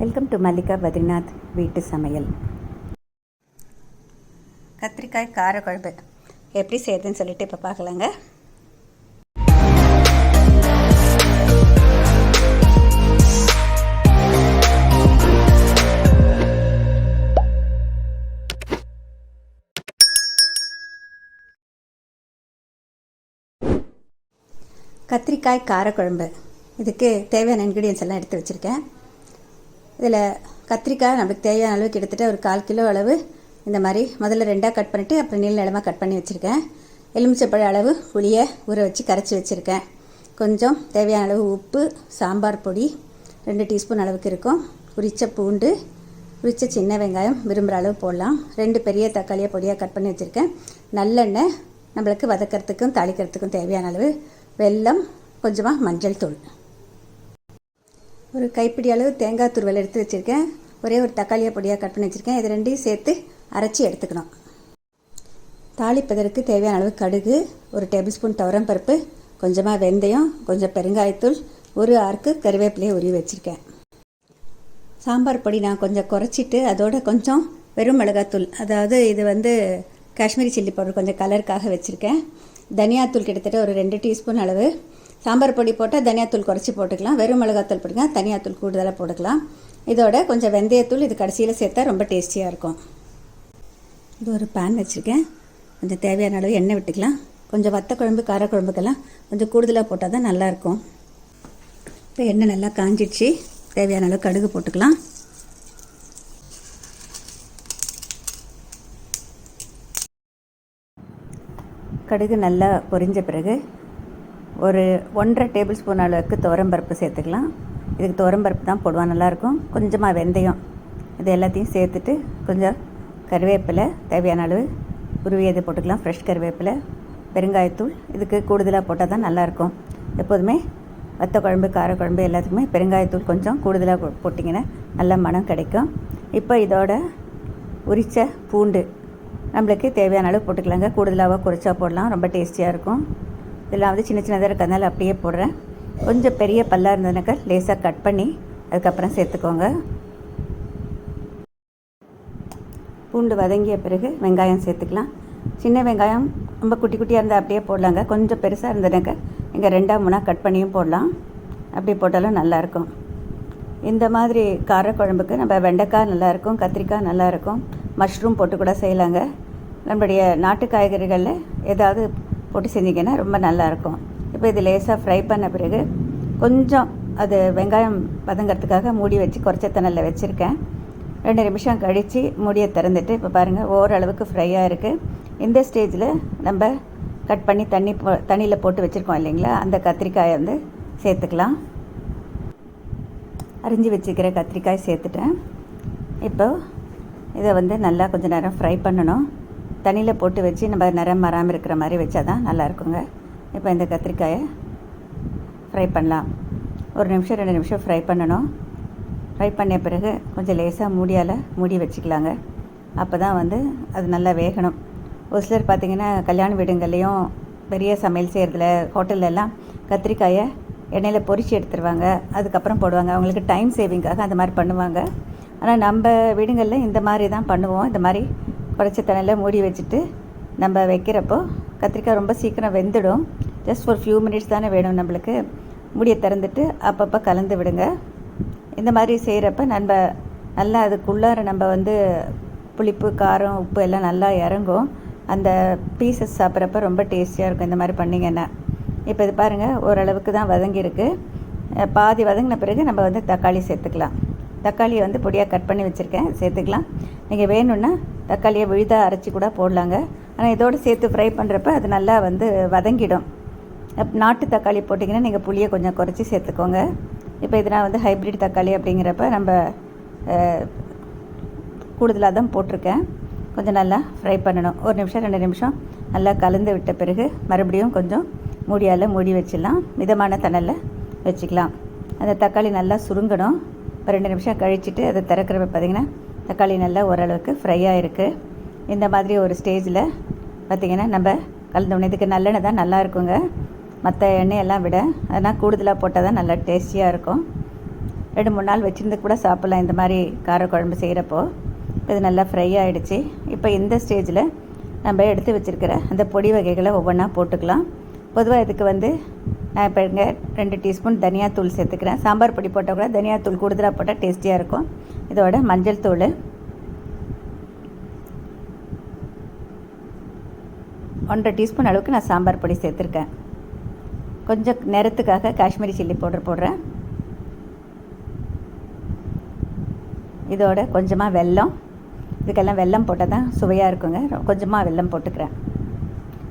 Welcome to Mallika Badrinath வீட்டு சமையல் கத்திரிக்காய் காரக்குழம்பு. எப்படி செய்யுதுன்னு சொல்லிட்டு இப்போ பார்க்கலாங்க. கத்திரிக்காய் காரக்குழம்பு. இதுக்கு தேவையான இன்க்ரீடியன்ஸ் எல்லாம் எடுத்து வச்சுருக்கேன். இதில் கத்திரிக்காய் நம்மளுக்கு தேவையான அளவு கிட்டத்தட்ட ஒரு கால் கிலோ அளவு இந்த மாதிரி முதல்ல ரெண்டாக கட் பண்ணிவிட்டு அப்புறம் நீள் நிலமாக கட் பண்ணி வச்சுருக்கேன். எலுமிச்சப்பழ அளவு புளியை ஊற வச்சு கரைச்சி வச்சுருக்கேன். கொஞ்சம் தேவையான அளவு உப்பு சாம்பார் பொடி ரெண்டு டீஸ்பூன் அளவுக்கு இருக்கும். உரிச்ச பூண்டு உரிச்ச சின்ன வெங்காயம் விரும்புகிற அளவு போடலாம். ரெண்டு பெரிய தக்காளியை பொடியாக கட் பண்ணி வச்சுருக்கேன். நல்லெண்ணெய் நம்மளுக்கு வதக்கிறதுக்கும் தாளிக்கிறதுக்கும் தேவையான அளவு வெல்லம் கொஞ்சமாக மஞ்சள் தூள். ஒரு கைப்பிடி அளவு தேங்காய் துருவல் எடுத்து வச்சுருக்கேன். ஒரே ஒரு தக்காளியை பொடியாக கட் பண்ணி வச்சுருக்கேன். இது ரெண்டையும் சேர்த்து அரைச்சி எடுத்துக்கணும். தாளிப்பதற்கு தேவையான அளவு கடுகு ஒரு டேபிள் ஸ்பூன் துவரம் பருப்பு கொஞ்சமாக வெந்தயம் கொஞ்சம் பெருங்காயத்தூள் ஒரு ஆறுக்கு கருவேப்பிலையை உருவி வச்சுருக்கேன். சாம்பார் பொடி நான் கொஞ்சம் குறைச்சிட்டு அதோட கொஞ்சம் வெறும் மிளகாத்தூள் அதாவது இது வந்து காஷ்மீரி சில்லி பவுடர் கொஞ்சம் கலருக்காக வச்சுருக்கேன். தனியாத்தூள் கிட்டத்தட்ட ஒரு ரெண்டு டீஸ்பூன் அளவு சாம்பார் பொடி போட்டால் தனியாத்தூள் குறைச்சி போட்டுக்கலாம். வெறும் மிளகாத்தூள் போட்டுங்க தனியாத்தூள் கூடுதலாக போட்டுக்கலாம். இதோட கொஞ்சம் வெந்தயத்தூள் இது கடைசியில் சேர்த்தா ரொம்ப டேஸ்டியாக இருக்கும். இது ஒரு பேன் வச்சுருக்கேன். கொஞ்சம் தேவையான அளவு எண்ணெய் விட்டுக்கலாம். கொஞ்சம் வத்த குழம்பு காரக்குழம்புக்கெல்லாம் கொஞ்சம் கூடுதலாக போட்டால் தான் நல்லாயிருக்கும் இப்போ எண்ணெய் நல்லா காஞ்சிடுச்சு. தேவையான அளவு கடுகு போட்டுக்கலாம். கடுகு நல்லா பொரிஞ்ச பிறகு ஒரு ஒன்றரை டேபிள் ஸ்பூன் அளவுக்கு துவரம்பருப்பு சேர்த்துக்கலாம். இதுக்கு துவரம்பருப்பு தான் போடுவான் நல்லாயிருக்கும் கொஞ்சமாக வெந்தயம் இது எல்லாத்தையும் சேர்த்துட்டு கொஞ்சம் கருவேப்பிலை தேவையான அளவு உருவியதை போட்டுக்கலாம். ஃப்ரெஷ் கருவேப்பிலை பெருங்காயத்தூள் இதுக்கு கூடுதலாக போட்டால் தான் நல்லாயிருக்கும் எப்போதுமே வத்த குழம்பு காரக்குழம்பு எல்லாத்துக்குமே பெருங்காயத்தூள் கொஞ்சம் கூடுதலாக போட்டிங்கன்னா நல்ல மனம் கிடைக்கும். இப்போ இதோட உரித்த பூண்டு நம்மளுக்கு தேவையான அளவு போட்டுக்கலாங்க. கூடுதலாக குறைச்சா போடலாம் ரொம்ப டேஸ்டியாக இருக்கும். இதெல்லாம் வந்து சின்ன சின்னதாக இருக்கிறதுனால அப்படியே போடுறேன். கொஞ்சம் பெரிய பல்லாக இருந்ததுனாக்கா லேசாக கட் பண்ணி அதுக்கப்புறம் சேர்த்துக்கோங்க. பூண்டு வதங்கிய பிறகு வெங்காயம் சேர்த்துக்கலாம். சின்ன வெங்காயம் ரொம்ப குட்டி குட்டியாக இருந்தால் அப்படியே போடலாங்க. கொஞ்சம் பெருசாக இருந்ததுனாக்கா இங்கே ரெண்டாக மூணாக கட் பண்ணியும் போடலாம். அப்படி போட்டாலும் நல்லாயிருக்கும். இந்த மாதிரி காரக்குழம்புக்கு நம்ம வெண்டைக்காய் நல்லாயிருக்கும் கத்திரிக்காய் நல்லாயிருக்கும். மஷ்ரூம் போட்டு கூட செய்யலாங்க. நம்மளுடைய நாட்டு காய்கறிகளில் ஏதாவது போட்டு செஞ்சிங்கன்னா ரொம்ப நல்லாயிருக்கும். இப்போ இது லேசாக ஃப்ரை பண்ண பிறகு கொஞ்சம் அது வெங்காயம் பதங்கிறதுக்காக மூடி வச்சு குறைச்ச தணலில் வச்சுருக்கேன். ரெண்டு நிமிஷம் கழித்து மூடியை திறந்துட்டு இப்போ பாருங்கள் ஓரளவுக்கு ஃப்ரையாக இருக்குது இந்த ஸ்டேஜில் நம்ம கட் பண்ணி தண்ணி போ தண்ணியில் போட்டு வச்சுருக்கோம் இல்லைங்களா? அந்த கத்திரிக்காயை வந்து சேர்த்துக்கலாம். அரிஞ்சு வச்சுக்கிற கத்திரிக்காய் சேர்த்துட்டேன். இப்போ இதை வந்து நல்லா கொஞ்சம் நேரம் ஃப்ரை பண்ணணும். தண்ணியில் போட்டு வச்சு நம்ம நிறம் மறாமல் இருக்கிற மாதிரி வச்சா தான் நல்லாயிருக்குங்க. இப்போ இந்த கத்திரிக்காயை ஃப்ரை பண்ணலாம். ஒரு நிமிஷம் ரெண்டு நிமிஷம் ஃப்ரை பண்ணணும். ஃப்ரை பண்ண பிறகு கொஞ்சம் லேசாக மூடியால் மூடி வச்சுக்கலாங்க. அப்போ தான் வந்து அது நல்லா வேகணும். ஒரு சிலர் பார்த்திங்கன்னா கல்யாண வீடுங்கள்லேயும் பெரிய சமையல் செய்கிறதுல ஹோட்டல்லலாம் கத்திரிக்காயை எண்ணெயில் பொறிச்சு எடுத்துருவாங்க. அதுக்கப்புறம் போடுவாங்க. அவங்களுக்கு டைம் சேவிங்காக அந்த மாதிரி பண்ணுவாங்க. ஆனால் நம்ம வீடுங்களில் இந்த மாதிரி தான் பண்ணுவோம். இந்த மாதிரி குறைச்ச தண்ணியில் மூடி வச்சுட்டு நம்ம வைக்கிறப்போ கத்திரிக்காய் ரொம்ப சீக்கிரம் வெந்துடும். ஜஸ்ட் ஒரு ஃபியூ மினிட்ஸ் தானே வேணும் நம்மளுக்கு. மூடியை திறந்துட்டு அப்பப்போ கலந்து விடுங்க. இந்த மாதிரி செய்கிறப்ப நம்ம நல்லா அதுக்குள்ளார நம்ம வந்து புளிப்பு காரம் உப்பு எல்லாம் நல்லா இறங்கும். அந்த பீசஸ் சாப்பிட்றப்ப ரொம்ப டேஸ்டியாக இருக்கும் இந்த மாதிரி பண்ணிங்கன்னா. இப்போ இது பாருங்கள் ஓரளவுக்கு தான் வதங்கியிருக்கு. பாதி வதங்கின பிறகு நம்ம வந்து தக்காளி சேர்த்துக்கலாம். தக்காளியை வந்து பொடியாக கட் பண்ணி வச்சுருக்கேன் சேர்த்துக்கலாம். நீங்கள் வேணும்னா தக்காளியை விழுதாக அரைச்சி கூட போடலாங்க. ஆனால் இதோடு சேர்த்து ஃப்ரை பண்ணுறப்ப அது நல்லா வந்து வதங்கிடும். நாட்டு தக்காளி போட்டிங்கன்னா நீங்கள் புளியை கொஞ்சம் குறைச்சி சேர்த்துக்கோங்க. இப்போ இதனால் வந்து ஹைப்ரிட் தக்காளி அப்படிங்கிறப்ப நம்ம கூடுதலாக தான் போட்டிருக்கேன். கொஞ்சம் நல்லா ஃப்ரை பண்ணணும். ஒரு நிமிஷம் ரெண்டு நிமிஷம் நல்லா கலந்து விட்ட பிறகு மறுபடியும் கொஞ்சம் மூடியால் மூடி வச்சிடலாம். மிதமான தணலில் வச்சுக்கலாம். அந்த தக்காளி நல்லா சுருங்கணும். இப்போ ரெண்டு நிமிஷம் கழிச்சிட்டு அதை திறக்கிறப்ப பார்த்திங்கன்னா தக்காளி நல்லா ஓரளவுக்கு ஃப்ரையாக இருக்குது இந்த மாதிரி ஒரு ஸ்டேஜில் பார்த்திங்கன்னா நம்ம கலந்து இதுக்கு நல்லெண்ணெய் தான் நல்லா இருக்குங்க. மற்ற எண்ணெயெல்லாம் விட அதனால் கூடுதலாக போட்டால் தான் நல்லா டேஸ்டியாக இருக்கும். ரெண்டு மூணு நாள் வச்சுருந்து கூட சாப்பிட்லாம் இந்த மாதிரி காரக்குழம்பு செய்கிறப்போ இது நல்லா ஃப்ரை ஆகிடுச்சு இப்போ இந்த ஸ்டேஜில் நம்ம எடுத்து வச்சுருக்கிற அந்த பொடி வகைகளை ஒவ்வொன்றா போட்டுக்கலாம். பொதுவாக இதுக்கு வந்து நான் இப்போ இங்கே ரெண்டு டீஸ்பூன் தனியாத்தூள் சேர்த்துக்கிறேன். சாம்பார் பொடி போட்டால் கூட தனியாத்தூள் கூடுதலாக போட்டால் டேஸ்டியாக இருக்கும். இதோட மஞ்சள் தூள். ஒன்றரை டீஸ்பூன் அளவுக்கு நான் சாம்பார் பொடி சேர்த்துருக்கேன். கொஞ்சம் நேரத்துக்காக காஷ்மீரி சில்லி பவுடர் போடுறேன். இதோட கொஞ்சமாக வெல்லம். இதுக்கெல்லாம் வெல்லம் போட்டால் தான் சுவையாக இருக்குங்க. கொஞ்சமாக வெல்லம் போட்டுக்கிறேன்.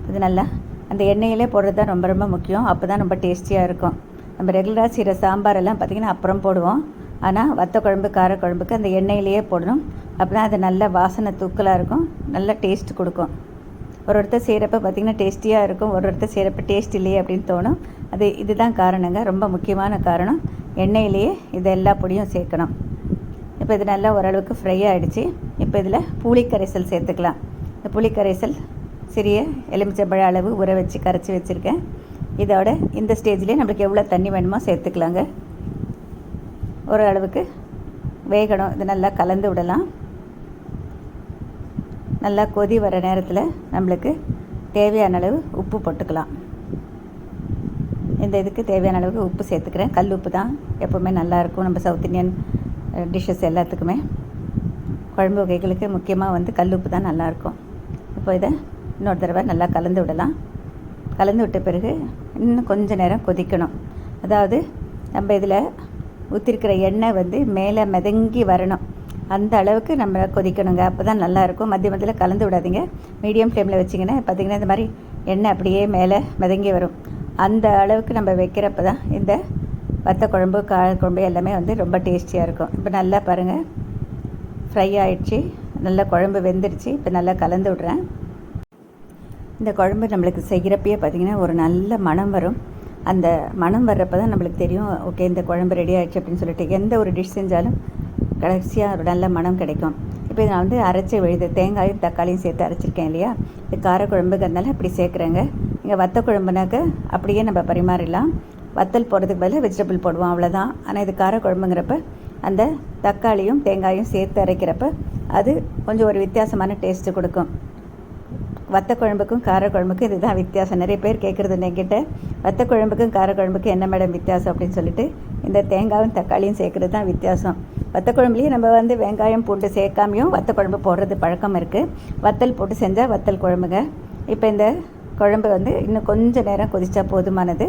இது நல்லா அந்த எண்ணெயிலே போடுறது தான் ரொம்ப ரொம்ப முக்கியம். அப்போ தான் ரொம்ப டேஸ்டியாக இருக்கும். நம்ம ரெகுலராக செய்கிற சாம்பார் எல்லாம் பார்த்திங்கன்னா அப்புறம் போடுவோம். ஆனால் வத்த குழம்பு காரக்குழம்புக்கு அந்த எண்ணெயிலேயே போடணும். அப்போ தான் அது நல்ல வாசனை தூக்கலாக இருக்கும். நல்ல டேஸ்ட் கொடுக்கும். ஒரு ஒருத்தர் செய்கிறப்ப பார்த்திங்கன்னா டேஸ்டியாக இருக்கும். ஒரு ஒருத்தர் செய்கிறப்ப டேஸ்ட் இல்லையே அப்படின்னு தோணும். அது இதுதான் காரணங்க. ரொம்ப முக்கியமான காரணம். எண்ணெயிலேயே இது எல்லா பொடியும் சேர்க்கணும். இப்போ இது நல்லா ஓரளவுக்கு ஃப்ரை ஆகிடுச்சு இப்போ இதில் புளிக்கரைசல் சேர்த்துக்கலாம். இந்த புளிக்கரைசல் சிறிய எலுமிச்சம்பழ அளவு ஊற வச்சு கரைச்சி வச்சுருக்கேன். இதோட இந்த ஸ்டேஜ்லேயே நம்மளுக்கு எவ்வளோ தண்ணி வேணுமோ சேர்த்துக்கலாங்க. ஓரளவுக்கு வேகணும். இது நல்லா கலந்து விடலாம். நல்லா கொதி வர நேரத்தில் நம்மளுக்கு தேவையான அளவு உப்பு போட்டுக்கலாம். இந்த இதுக்கு தேவையான அளவுக்கு உப்பு சேர்த்துக்கிறேன். கல் உப்பு தான் எப்போவுமே நல்லாயிருக்கும் நம்ம சவுத் இந்தியன் டிஷ்ஷஸ் எல்லாத்துக்குமே. குழம்பு வகைகளுக்கு முக்கியமாக வந்து கல் உப்பு தான் நல்லாயிருக்கும் இப்போ இதை இன்னொரு தடவை நல்லா கலந்து விடலாம். கலந்து விட்ட பிறகு இன்னும் கொஞ்சம் நேரம் கொதிக்கணும். அதாவது நம்ம இதில் ஊற்றிருக்கிற எண்ணெய் வந்து மேலே மிதங்கி வரணும். அந்த அளவுக்கு நம்ம கொதிக்கணுங்க. அப்போ தான் நல்லாயிருக்கும். மத்திய மத்தியில் கலந்து விடாதீங்க. மீடியம் ஃப்ளேமில் வச்சிங்கன்னா பார்த்திங்கன்னா இந்த மாதிரி எண்ணெய் அப்படியே மேலே மிதங்கி வரும். அந்த அளவுக்கு நம்ம வைக்கிறப்ப தான் இந்த வத்த குழம்பு கார குழம்பு எல்லாமே வந்து ரொம்ப டேஸ்டியாக இருக்கும். இப்போ நல்லா பாருங்கள் ஃப்ரை ஆயிடுச்சு. நல்லா குழம்பு வெந்துடுச்சு இப்போ நல்லா கலந்து விட்றேன். இந்த குழம்பு நம்மளுக்கு செய்கிறப்பயே பார்த்திங்கன்னா ஒரு நல்ல மணம் வரும். அந்த மணம் வர்றப்ப தான் நம்மளுக்கு தெரியும் ஓகே இந்த குழம்பு ரெடி ஆகிடுச்சு அப்படின்னு சொல்லிட்டு. எந்த ஒரு டிஷ் செஞ்சாலும் கடைசியாக ஒரு நல்ல மணம் கிடைக்கும். இப்போ நான் வந்து அரைச்சி விழுது தேங்காயும் தக்காளியும் சேர்த்து அரைச்சிருக்கேன் இல்லையா? இது காரக்குழம்புங்கிறதுனால இப்படி சேர்க்குறேங்க. இங்கே வத்த குழம்புனாக்க அப்படியே நம்ம பரிமாறிடலாம். வத்தல் போடுறதுக்கு பதிலாக வெஜிடபிள் போடுவோம் அவ்வளோதான் ஆனால் இது காரக்குழம்புங்கிறப்ப அந்த தக்காளியும் தேங்காயும் சேர்த்து அரைக்கிறப்ப அது கொஞ்சம் ஒரு வித்தியாசமான டேஸ்ட்டு கொடுக்கும். வத்த குழம்புக்கும் காரக்குழம்புக்கும் இதுதான் வித்தியாசம். நிறைய பேர் கேட்குறது என்கிட்ட வத்த குழம்புக்கும் காரக்குழம்புக்கும் என்ன மேடம் வித்தியாசம்? அப்படின்னு சொல்லிட்டு இந்த தேங்காயும் தக்காளியும் சேர்க்குறது தான் வித்தியாசம். வத்த குழம்புலேயே நம்ம வந்து வெங்காயம் பூண்டு சேர்க்காமையும் வத்த குழம்பு போடுறது பழக்கம் இருக்குது வத்தல் போட்டு செஞ்சால் வத்தல் குழம்புங்க. இப்போ இந்த குழம்பு வந்து இன்னும் கொஞ்சம் நேரம் கொதிச்சா போதுமானது.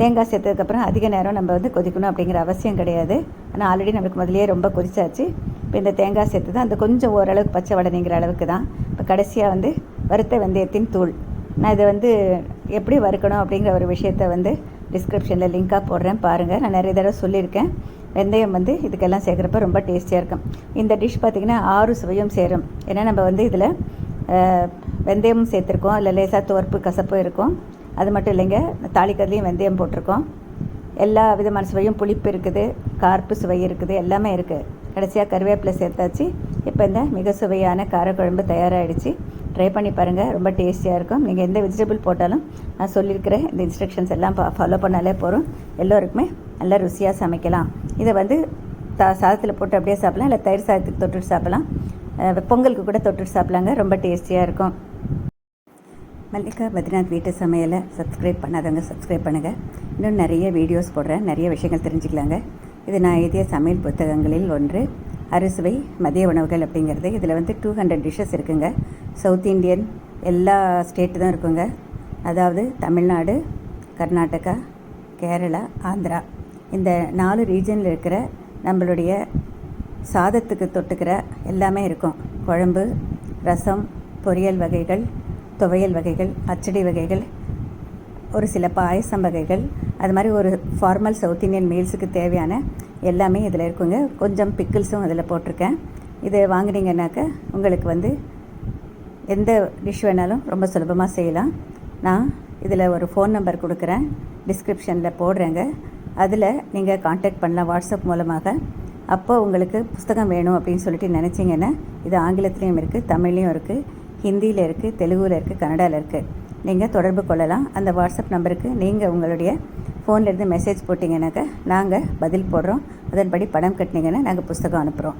தேங்காய் சேர்த்ததுக்கப்புறம் அதிக நேரம் நம்ம வந்து கொதிக்கணும் அப்படிங்கிற அவசியம் கிடையாது. ஆனால் ஆல்ரெடி நமக்கு முதலே ரொம்ப கொதிச்சாச்சு. இப்போ இந்த தேங்காய் சேர்த்து தான் அந்த கொஞ்சம் ஓரளவுக்கு பச்சை வடனைங்கிற அளவுக்கு தான் இப்போ கடைசியாக வந்து வறுத்த வெந்தயத்தின் தூள். நான் இதை வந்து எப்படி வறுக்கணும் அப்படிங்கிற ஒரு விஷயத்த வந்து டிஸ்கிரிப்ஷனில் லிங்காக போடுறேன். பாருங்கள் நான் நிறைய தடவை சொல்லியிருக்கேன். வெந்தயம் வந்து இதுக்கெல்லாம் சேர்க்குறப்ப ரொம்ப டேஸ்டியாக இருக்கும். இந்த டிஷ் பார்த்திங்கன்னா ஆறு சுவையும் சேரும். ஏன்னா நம்ம வந்து இதில் வெந்தயமும் சேர்த்துருக்கோம். இல்லை லேசாக துவர்ப்பு கசப்பு இருக்கும். அது மட்டும் இல்லைங்க தாளிக்கிறதுலையும் வெந்தயம் போட்டிருக்கோம். எல்லா விதமான சுவையும் புளிப்பு இருக்குது கார்ப்பு சுவை இருக்குது எல்லாமே இருக்குது கடைசியாக கருவேப்பிலை சேர்த்தாச்சு. இப்போ இந்த மிக சுவையான காரக்குழம்பு தயாராகிடுச்சு ட்ரை பண்ணி பாருங்கள் ரொம்ப டேஸ்டியாக இருக்கும். நீங்கள் எந்த வெஜிடபிள் போட்டாலும் நான் சொல்லியிருக்கிற இந்த இன்ஸ்ட்ரக்ஷன்ஸ் எல்லாம் ஃபாலோ பண்ணாலே போகிறோம் எல்லோருக்குமே நல்லா ருசியாக சமைக்கலாம். இதை வந்து தா சாதத்தில் போட்டு அப்படியே சாப்பிடலாம். இல்லை தயிர் சாதத்துக்கு தொட்டுட்டு சாப்பிடலாம். பொங்கலுக்கு கூட தொட்டுட்டு சாப்பிடலாங்க. ரொம்ப டேஸ்டியாக இருக்கும். மல்லிகா பத்ரிநாத் வீட்டு சமையலை சப்ஸ்கிரைப் பண்ணாதவங்க சப்ஸ்கிரைப் பண்ணுங்கள் இன்னும் நிறைய வீடியோஸ் போடுறேன். நிறைய விஷயங்கள் தெரிஞ்சுக்கலாங்க. இது நான் எழுதிய சமையல் புத்தகங்களில் ஒன்று. அறுசுவை மதிய உணவுகள் அப்படிங்கிறது. இதில் வந்து டூ ஹண்ட்ரட் டிஷ்ஷஸ் இருக்குங்க. சவுத் இந்தியன் எல்லா ஸ்டேட்டு தான் இருக்குங்க. அதாவது தமிழ்நாடு கர்நாடகா கேரளா ஆந்திரா. இந்த நாலு ரீஜனில் இருக்கிற நம்மளுடைய சாதத்துக்கு தொட்டுக்கிற எல்லாமே இருக்கும். குழம்பு ரசம் பொரியல் வகைகள் துவையல் வகைகள் பச்சடி வகைகள் ஒரு சில பாயசம் வகைகள். அது மாதிரி ஒரு ஃபார்மல் சவுத் இந்தியன் மீல்ஸுக்கு தேவையான எல்லாமே இதில் இருக்குங்க. கொஞ்சம் பிக்கிள்ஸும் அதில் போட்டிருக்கேன். இதை வாங்கினீங்கன்னாக்க உங்களுக்கு வந்து எந்த டிஷ் வேணாலும் ரொம்ப சுலபமாக செய்யலாம். நான் இதில் ஒரு ஃபோன் நம்பர் கொடுக்குறேன். டிஸ்கிரிப்ஷனில் போடுறேங்க. அதில் நீங்கள் காண்டாக்ட் பண்ணலாம் வாட்ஸ்அப் மூலமாக. அப்போ உங்களுக்கு புஸ்தகம் வேணும் அப்படின்னு சொல்லிட்டு நினச்சிங்கன்னா இது ஆங்கிலத்துலேயும் இருக்குது தமிழ்லேயும் இருக்குது ஹிந்தியில் இருக்குது தெலுங்குல இருக்குது கன்னடாவில் இருக்குது நீங்கள் தொடர்பு கொள்ளலாம். அந்த வாட்ஸ்அப் நம்பருக்கு நீங்கள் உங்களுடைய ஃபோன்லேருந்து மெசேஜ் போட்டிங்கனாக்கா நாங்கள் பதில் போடுறோம். அதன்படி பணம் கட்டினீங்கன்னா நாங்கள் புஸ்தகம் அனுப்புகிறோம்